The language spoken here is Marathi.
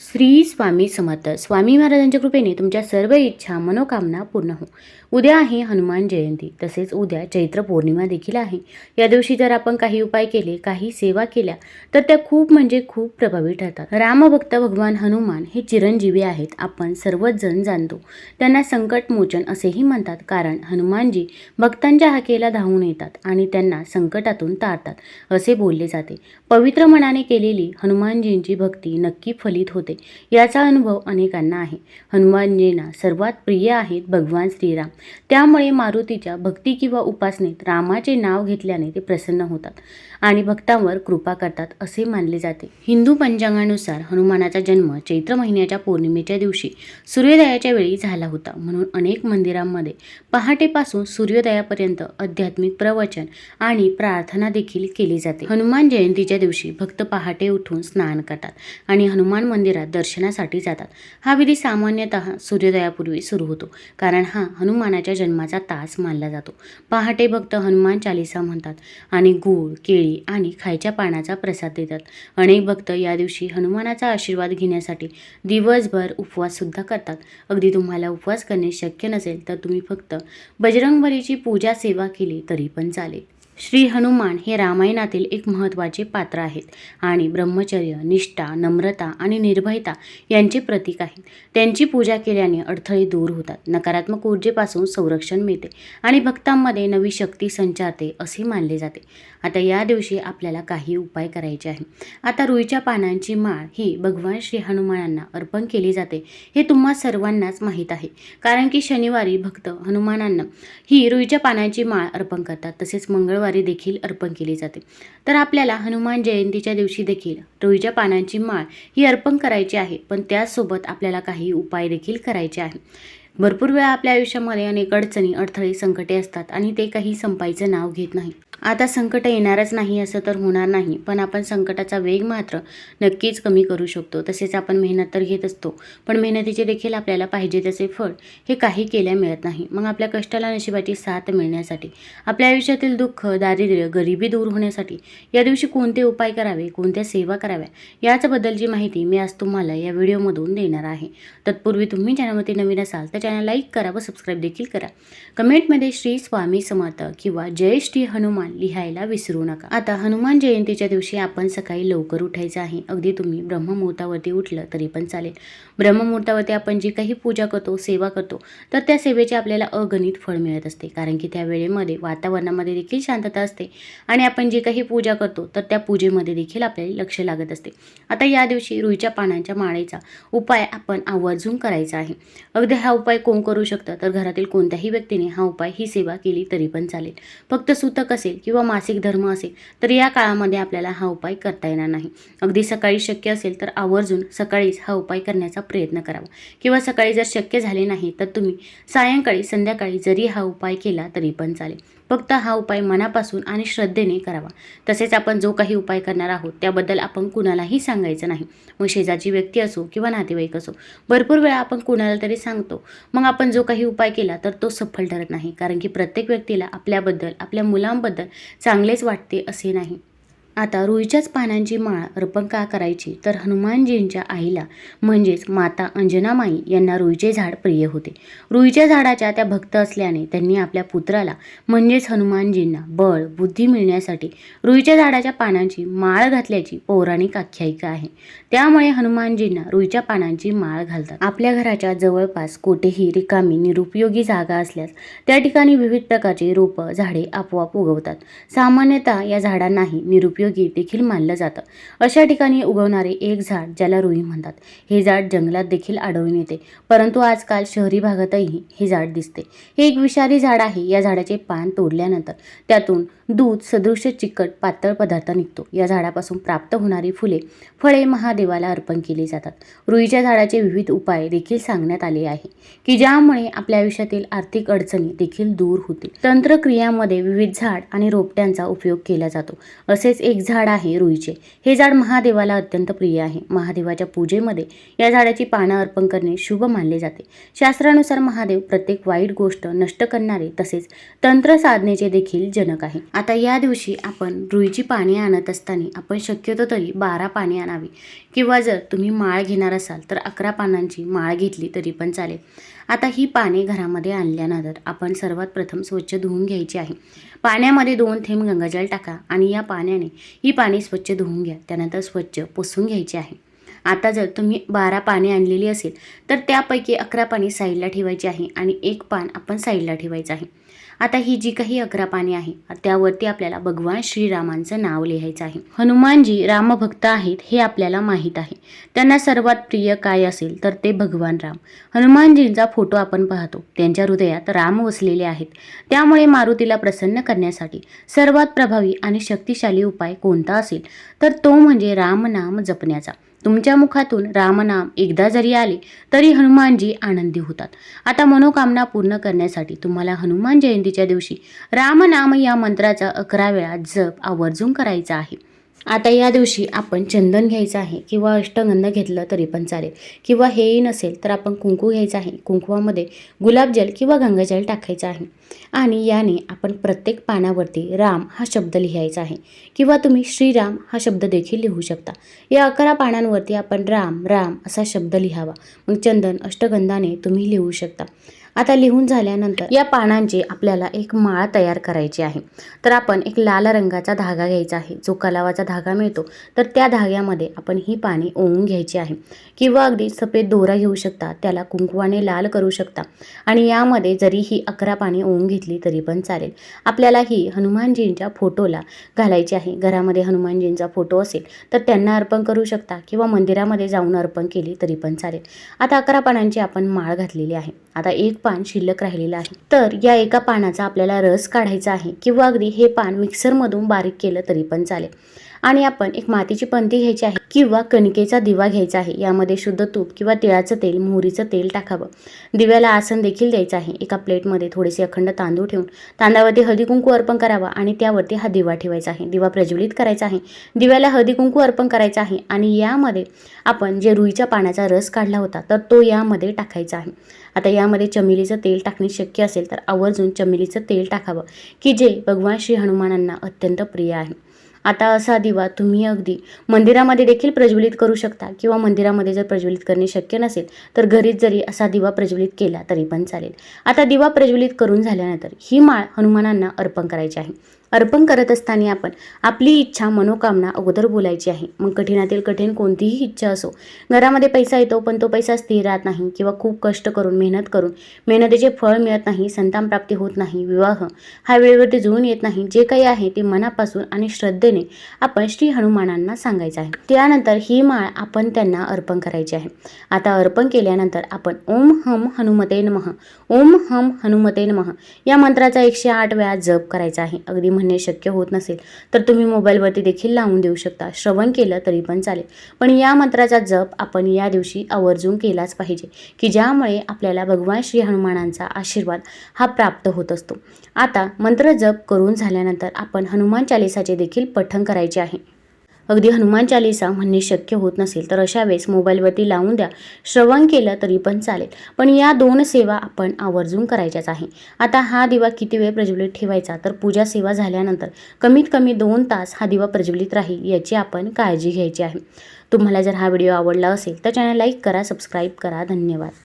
श्री स्वामी समर्थ. स्वामी महाराजांच्या कृपेने तुमच्या सर्व इच्छा मनोकामना पूर्ण हो उद्या आहे हनुमान जयंती. तसेच उद्या चैत्र पौर्णिमा देखील आहे. या दिवशी जर आपण काही उपाय केले काही सेवा केल्या तर त्या खूप म्हणजे खूप प्रभावी ठरतात. रामभक्त भगवान हनुमान हे चिरंजीवी आहेत. आपण सर्वच जण जाणतो. त्यांना संकट मोचन असेही म्हणतात. कारण हनुमानजी भक्तांच्या हाकेला धावून येतात आणि त्यांना संकटातून तारतात असे बोलले जाते. पवित्र मनाने केलेली हनुमानजींची भक्ती नक्की फलित होते. याचा अनुभव अनेकांना आहे. हनुमानजींना सर्वात प्रिय आहेत भगवान श्रीराम. त्यामुळे मारुतीच्या भक्ती किंवा उपासनेत रामाचे नाव घेतल्याने ते प्रसन्न होतात आणि भक्तांवर कृपा करतात असे मानले जाते. हिंदू पंचांगानुसार हनुमानाचा जन्म चैत्र महिन्याच्या पौर्णिमेच्या दिवशी सूर्योदयाच्या वेळी झाला होता. म्हणून अनेक मंदिरांमध्ये पहाटेपासून सूर्योदयापर्यंत आध्यात्मिक प्रवचन आणि प्रार्थना देखील केली जाते. हनुमान जयंतीच्या दिवशी भक्त पहाटे उठून स्नान करतात आणि हनुमान मंदिर मंदिरात दर्शनासाठी जातात. हा विधी सामान्यतः सूर्योदयापूर्वी सुरू होतो कारण हा हनुमानाच्या जन्माचा तास मानला जातो. पहाटे भक्त हनुमान चालिसा म्हणतात आणि गूळ केळी आणि खायच्या पानाचा प्रसाद देतात. अनेक भक्त या दिवशी हनुमानाचा आशीर्वाद घेण्यासाठी दिवसभर उपवास सुद्धा करतात. अगदी तुम्हाला उपवास करणे शक्य नसेल तर तुम्ही फक्त बजरंगबलीची पूजा सेवा केली तरी पण चालेल. श्री हनुमान हे रामायणातील एक महत्त्वाचे पात्र आहेत आणि ब्रह्मचर्य निष्ठा नम्रता आणि निर्भयता यांचे प्रतीक आहेत. त्यांची पूजा केल्याने अडथळे दूर होतात नकारात्मक ऊर्जेपासून संरक्षण मिळते आणि भक्तांमध्ये नवी शक्ती संचारते असे मानले जाते. आता या दिवशी आपल्याला काही उपाय करायचे आहे आता रुईच्या पानांची माळ ही भगवान श्री हनुमानांना अर्पण केली जाते हे तुम्हा सर्वांनाच माहीत आहे. कारण की शनिवारी भक्त हनुमानांना ही रुईच्या पानांची माळ अर्पण करतात. तसेच मंगळवार देखील अर्पण केली जाते. तर आपल्याला हनुमान जयंतीच्या दिवशी देखील रुईच्या पानांची माळ ही अर्पण करायची आहे. पण त्यासोबत आपल्याला काही उपाय देखील करायचे आहे भरपूर वेळा आपल्या आयुष्यामध्ये अनेक अडचणी अडथळे संकटे असतात आणि ते काही संपायचं नाव घेत नाही. आता संकट येणारच नाही असं तर होणार नाही पण आपण संकटाचा वेग मात्र नक्कीच कमी करू शकतो. तसेच आपण मेहनत तर घेत असतो पण मेहनतीचे देखील आपल्याला पाहिजे तसे फळ हे काही केल्या मिळत नाही. मग आपल्या कष्टाला नशिबाची साथ मिळण्यासाठी आपल्या आयुष्यातील दुःख दारिद्र्य गरिबी दूर होण्यासाठी या दिवशी कोणते उपाय करावे कोणत्या सेवा कराव्या याचबद्दलची माहिती मी आज तुम्हाला या व्हिडिओमधून देणार आहे. तत्पूर्वी तुम्ही चॅनलमध्ये नवीन असाल तर चॅनल लाईक करा व सबस्क्राईब देखील करा. कमेंटमध्ये श्री स्वामी समर्थ किंवा जय श्री हनुमान लिहायला विसरू नका. आता हनुमान जयंतीच्या दिवशी आपण सकाळी लवकर उठायचं आहे. अगदी तुम्ही ब्रह्ममुहूर्तावरती उठलं तरी पण चालेल. ब्रह्ममुहूर्तावरती आपण जी काही पूजा करतो सेवा करतो तर त्या सेवेचे आपल्याला अगणित फळ मिळत असते. कारण की त्या वेळेमध्ये वातावरणामध्ये देखील शांतता असते आणि आपण जी काही पूजा करतो तर त्या पूजेमध्ये देखील आपल्याला लक्ष लागत असते. आता या दिवशी रुईच्या पानांच्या माळेचा उपाय आपण आवर्जून करायचा आहे. अगदी हा उपाय कोण करू शकतं? तर घरातील कोणत्याही व्यक्तीने हा उपाय ही सेवा केली तरी पण चालेल. फक्त सूतक असेल किंवा मासिक धर्म असेल तर या काळामध्ये आपल्याला हा उपाय करता येणार नाही. अगदी सकाळी शक्य असेल तर आवर्जून सकाळीच हा उपाय करण्याचा प्रयत्न करावा. किंवा सकाळी जर शक्य झाले नाही तर तुम्ही सायंकाळी संध्याकाळी जरी हा उपाय केला तरी पण चालेल. फक्त हा उपाय मनापासून आणि श्रद्धेने करावा. तसेच आपण जो काही उपाय करणार आहोत त्याबद्दल आपण कुणालाही सांगायचं नाही. मग शेजारची व्यक्ती असो किंवा नातेवाईक असो भरपूर वेळा आपण कुणाला तरी सांगतो. मग आपण जो काही उपाय केला तर तो सफल ठरत नाही. कारण की प्रत्येक व्यक्तीला आपल्याबद्दल आपल्या मुलांबद्दल चांगलेच वाटते असे नाही. आता रुईच्याच पानांची माळ अर्पण का करायची तर हनुमानजींच्या आईला म्हणजेच माता अंजनामाई यांना रुईचे झाड प्रिय होते. रुईच्या झाडाच्या त्या भक्त असल्याने त्यांनी आपल्या पुत्राला म्हणजेच हनुमानजींना बळ बुद्धी मिळण्यासाठी रुईच्या झाडाच्या पानांची माळ घातल्याची पौराणिक आख्यायिका आहे. त्यामुळे हनुमानजींना रुईच्या पानांची माळ घालतात. आपल्या घराच्या जवळपास कोठेही रिकामी निरुपयोगी जागा असल्यास त्या ठिकाणी विविध प्रकारचे रोपं झाडे आपोआप उगवतात. सामान्यतः या झाडांनाही निरुपयोग देखील मानलं जातं. अशा ठिकाणी उगवणारे एक झाड ज्याला रुई म्हणतात. हे झाड जंगलात देखील आढळून येते. परंतु आजकाल शहरी भागातही हे झाड दिसते. हे एक विषारी झाड आहे. या झाडाचे पान तोडल्यानंतर त्यातून दूध सदृश चिकट पातळ पदार्थ निघतो. या झाडापासून प्राप्त होणारी फुले फळे महादेवाला अर्पण केली जातात. रुईच्या झाडाचे विविध उपाय देखील सांगण्यात आले आहे की ज्यामुळे आपल्या आयुष्यातील आर्थिक अडचणी देखील दूर होतील. तंत्रक्रियामध्ये विविध झाड आणि रोपट्यांचा उपयोग केला जातो. असेच एक झाड आहे रुईचे. हे झाड महादेवाला अत्यंत प्रिय आहे. महादेवाच्या पूजेमध्ये या झाडाची पानं अर्पण करणे शुभ मानले जाते. शास्त्रानुसार महादेव प्रत्येक वाईट गोष्ट नष्ट करणारे तसेच तंत्र साधनेचे देखील जनक आहे. आता या दिवशी आपण रुईची पाने आणत असताना आपण शक्यतो तरी बारा पाने आणावी. किंवा जर तुम्ही माळ घेणार असाल तर अकरा पानांची माळ घेतली तरी पण चालेल. आता ही पाने घरामध्ये आणल्यानंतर आपण सर्वात प्रथम स्वच्छ धुवून घ्यायची आहे. पाण्यामध्ये दोन थेंब गंगाजल टाका आणि या पाण्याने ही पाने स्वच्छ धुवून घ्या. त्यानंतर स्वच्छ पुसून घ्यायची आहे. आता जर तुम्ही बारा पाने आणलेली असेल तर त्यापैकी अकरा पाने साईडला ठेवायची आहे आणि एक पान आपण साईडला ठेवायचं आहे. आता ही जी काही अकरा पाने आहे त्यावरती आपल्याला भगवान श्रीरामांचं नाव लिहायचं आहे. हनुमानजी रामभक्त आहेत हे आपल्याला माहीत आहे. त्यांना सर्वात प्रिय काय असेल तर ते भगवान राम. हनुमानजींचा फोटो आपण पाहतो. त्यांच्या हृदयात राम वसलेले आहेत. त्यामुळे मारुतीला प्रसन्न करण्यासाठी सर्वात प्रभावी आणि शक्तिशाली उपाय कोणता असेल? तर तो म्हणजे रामनाम जपण्याचा. तुमच्या मुखातून रामनाम एकदा जरी आले तरी हनुमानजी आनंदी होतात. आता मनोकामना पूर्ण करण्यासाठी तुम्हाला हनुमान जयंतीच्या दिवशी रामनाम या मंत्राचा अकरा वेळा जप आवर्जून करायचा आहे. आता या दिवशी आपण चंदन घ्यायचं आहे किंवा अष्टगंध घेतलं तरी पण चालेल. किंवा हेही नसेल तर आपण कुंकू घ्यायचं आहे. कुंकुवामध्ये गुलाबजल किंवा गंगाजल टाकायचं आहे. आणि याने आपण प्रत्येक पानावरती राम हा शब्द लिहायचा आहे. किंवा तुम्ही श्रीराम हा शब्द देखील लिहू शकता. या अकरा पानांवरती आपण राम राम असा शब्द लिहावा. मग चंदन अष्टगंधाने तुम्ही लिहू शकता. आता लिहून झाल्यानंतर या पानांची आपल्याला एक माळ तयार करायची आहे. तर आपण एक लाल रंगाचा धागा घ्यायचा आहे. जो कलावाचा धागा मिळतो तर त्या धाग्यामध्ये आपण ही पाने ओवून घ्यायची आहे. किंवा अगदी सफेद दोरा घेऊ शकता त्याला कुंकवाने लाल करू शकता. आणि यामध्ये जरी ही अकरा पाने ओवून घेतली तरी पण चालेल. आपल्याला ही हनुमानजींच्या फोटोला घालायची आहे. घरामध्ये हनुमानजींचा फोटो असेल तर त्यांना अर्पण करू शकता. किंवा मंदिरामध्ये जाऊन अर्पण केली तरी पण चालेल. आता अकरा पानांची आपण माळ घातलेली आहे. आता एक पान शिल्लक राहिलेलं आहे. तर या एका पानाचा आपल्याला रस काढायचा आहे किंवा अगदी हे पान मिक्सरमधून बारीक केलं तरी पण चालेल. आणि आपण एक मातीची पंती घ्यायची आहे किंवा कणकेचा दिवा घ्यायचा आहे. यामध्ये शुद्ध तूप किंवा तिळाचं तेल मोहरीचं तेल टाकावं. दिव्याला आसन देखील द्यायचं आहे. एका प्लेटमध्ये थोडेसे अखंड तांदूळ ठेवून तांदळावरती हळदी कुंकू अर्पण करावा आणि त्यावरती हा दिवा ठेवायचा आहे. दिवा प्रज्वलित करायचा आहे. दिव्याला हळदी कुंकू अर्पण करायचा आहे आणि यामध्ये आपण जे रुईच्या पाण्याचा रस काढला होता तर तो यामध्ये टाकायचा आहे. आता यामध्ये चमेलीचं तेल टाकणे शक्य असेल तर आवर्जून चमेलीचं तेल टाकावं की जे भगवान श्री हनुमानांना अत्यंत प्रिय आहे. आता असा दिवा तुम्ही अगदी मंदिरामध्ये देखील प्रज्वलित करू शकता किंवा मंदिरामध्ये जर प्रज्वलित करणे शक्य नसेल तर घरीच जरी असा दिवा प्रज्वलित केला तरी पण चालेल. आता दिवा प्रज्वलित करून झाल्यानंतर ही माळ हनुमानांना अर्पण करायची आहे. अर्पण करत असताना आपण आपली इच्छा मनोकामना अगोदर बोलायची आहे. मग कठीणातील कठीण कोणतीही इच्छा असो घरामध्ये पैसा येतो पण तो पैसा स्थिर राहत नाही किंवा खूप कष्ट करून मेहनत करून मेहनतीचे फळ मिळत नाही संतान प्राप्ती होत नाही विवाह हा वेळेवरती जुळून येत नाही जे काही आहे ते मनापासून आणि श्रद्धेने आपण श्री हनुमानांना सांगायचं आहे. त्यानंतर ही माळ आपण त्यांना अर्पण करायची आहे. आता अर्पण केल्यानंतर आपण ओम हम हनुमते नमः ओम हम हनुमते नमः या मंत्राचा एकशे आठ वेळा जप करायचा आहे. अगदी म्हणणे शक्य होत नसेल तर तुम्ही मोबाईलवरती देखील लावून देऊ शकता. श्रवण केलं तरी पण चालेल. पण या मंत्राचा जप आपण या दिवशी आवर्जून केलाच पाहिजे की ज्यामुळे आपल्याला भगवान श्री हनुमानांचा आशीर्वाद हा प्राप्त होत असतो. आता मंत्र जप करून झाल्यानंतर आपण हनुमान चालिसाचे देखील पठण करायचे आहे. अगदी हनुमान चालिसा म्हणणे शक्य होत नसेल तर अशा वेळेस मोबाईलवरती लावून द्या. श्रवण केलं तरी पण चालेल. पण या दोन सेवा आपण आवर्जून करायच्याच आहे. आता हा दिवा किती वेळ प्रज्वलित ठेवायचा? तर पूजा सेवा झाल्यानंतर कमीत कमी दोन तास हा दिवा प्रज्वलित राहील याची आपण काळजी घ्यायची आहे. तुम्हाला जर हा व्हिडिओ आवडला असेल तर चॅनल लाईक करा सबस्क्राईब करा. धन्यवाद.